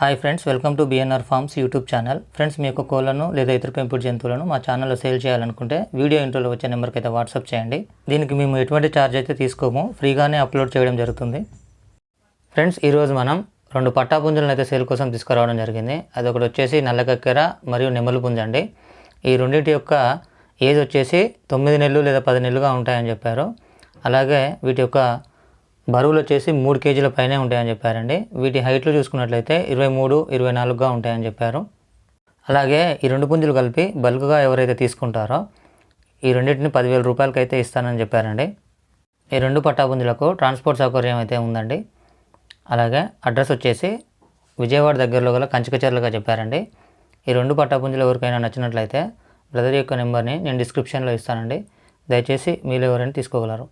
Hi friends welcome to BNR farms YouTube channel friends మీ యొక్క కోళ్ళను లేదా ఇతర పెంపుడు జంతువులను మా ఛానల్లో సేల్ చేయాలనుకుంటే వీడియో ఇంట్రోలో వచ్చే నెంబర్కి అయితే వాట్సాప్ చేయండి. దీనికి మేము ఎటువంటి ఛార్జ్ అయితే తీసుకోము ఫ్రీగానే అప్లోడ్ చేయడం జరుగుతుంది. ఫ్రెండ్స్ ఈరోజు మనం రెండు పట్టా పుంజులను అయితే సేల్ కోసం తీసుకురావడం జరిగింది. అది ఒకటి వచ్చేసి నల్లకక్కెర మరియు నెమలి పుంజ అండి. ఈ రెండింటి యొక్క ఏజ్ వచ్చేసి తొమ్మిది నెలలు లేదా పది నెలలుగా ఉంటాయని చెప్పారు. అలాగే వీటి యొక్క బరువులు వచ్చేసి మూడు కేజీల పైనే ఉంటాయని చెప్పారండి. వీటి హైట్లు చూసుకున్నట్లయితే ఇరవై మూడు ఇరవై నాలుగుగా ఉంటాయని చెప్పారు. అలాగే ఈ రెండు పుంజులు కలిపి బల్క్గా ఎవరైతే తీసుకుంటారో ఈ రెండింటిని పదివేల రూపాయలకి అయితే ఇస్తానని చెప్పారండి. ఈ రెండు పట్టాపుంజులకు ట్రాన్స్పోర్ట్ సౌకర్యం అయితే ఉందండి. అలాగే అడ్రస్ వచ్చేసి విజయవాడ దగ్గరలో గల కంచికచర్లుగా చెప్పారండి. ఈ రెండు పట్టాపుంజులు ఎవరికైనా నచ్చినట్లయితే బ్రదర్ యొక్క నెంబర్ని నేను డిస్క్రిప్షన్లో ఇస్తానండి. దయచేసి మీరు ఎవరైనా తీసుకోగలరు.